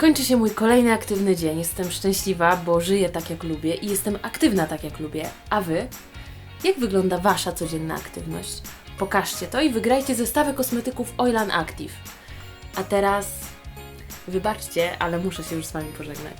Kończy się mój kolejny aktywny dzień. Jestem szczęśliwa, bo żyję tak jak lubię i jestem aktywna tak jak lubię. A wy? Jak wygląda wasza codzienna aktywność? Pokażcie to i wygrajcie zestawy kosmetyków Oilan Active. A teraz wybaczcie, ale muszę się już z wami pożegnać.